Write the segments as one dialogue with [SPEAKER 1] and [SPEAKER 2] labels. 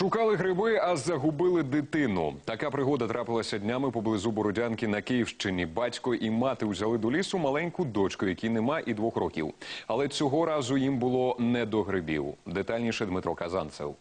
[SPEAKER 1] Шукали гриби, а загубили дитину. Така пригода трапилася днями поблизу Бородянки на Київщині. Батько і мати взяли до лісу маленьку дочку, якій нема і двох років. Але цього разу їм було не до грибів. Детальніше Дмитро Казанцев.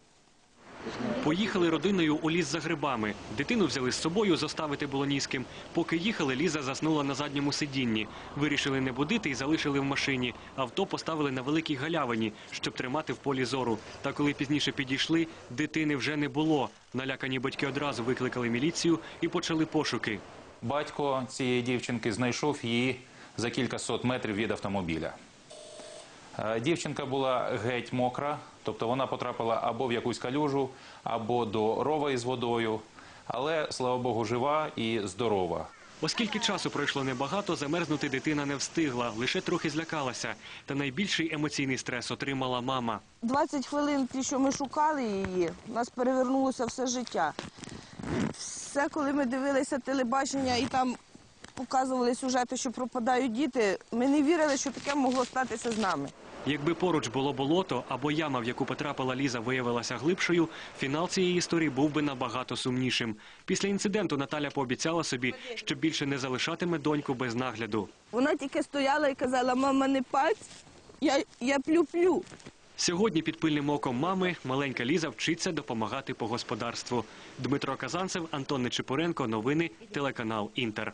[SPEAKER 2] Поїхали родиною у ліс за грибами. Дитину взяли з собою, зоставити було ні з ким. Поки їхали, Ліза заснула на задньому сидінні. Вирішили не будити і залишили в машині. Авто поставили на великій галявині, щоб тримати в полі зору. Та коли пізніше підійшли, дитини вже не було. Налякані батьки одразу викликали міліцію і почали пошуки.
[SPEAKER 3] Батько цієї дівчинки знайшов її за кілька сот метрів від автомобіля. Е, Дівчинка була геть мокра, тобто вона потрапила або в якусь калюжу, або до рова із водою, але, слава Богу, жива і здорова.
[SPEAKER 2] Оскільки часу пройшло небагато, замерзнути дитина не встигла, лише трохи злякалася. Та найбільший емоційний стрес отримала мама.
[SPEAKER 4] 20 хвилин, ті, що ми шукали її, у нас перевернулося все життя. Все, коли ми дивилися телебачення і там показували сюжети, що пропадають діти, ми не вірили, що таке могло статися з нами.
[SPEAKER 2] Якби поруч було болото або яма, в яку потрапила Ліза, виявилася глибшою, фінал цієї історії був би набагато сумнішим. Після інциденту Наталя пообіцяла собі, що більше не залишатиме доньку без нагляду.
[SPEAKER 4] Вона тільки стояла і казала, мама, не паць, я, я плю-плю.
[SPEAKER 2] Сьогодні під пильним оком мами маленька Ліза вчиться допомагати по господарству. Дмитро Казанцев, Антон Нечипоренко. Новини телеканал Інтер.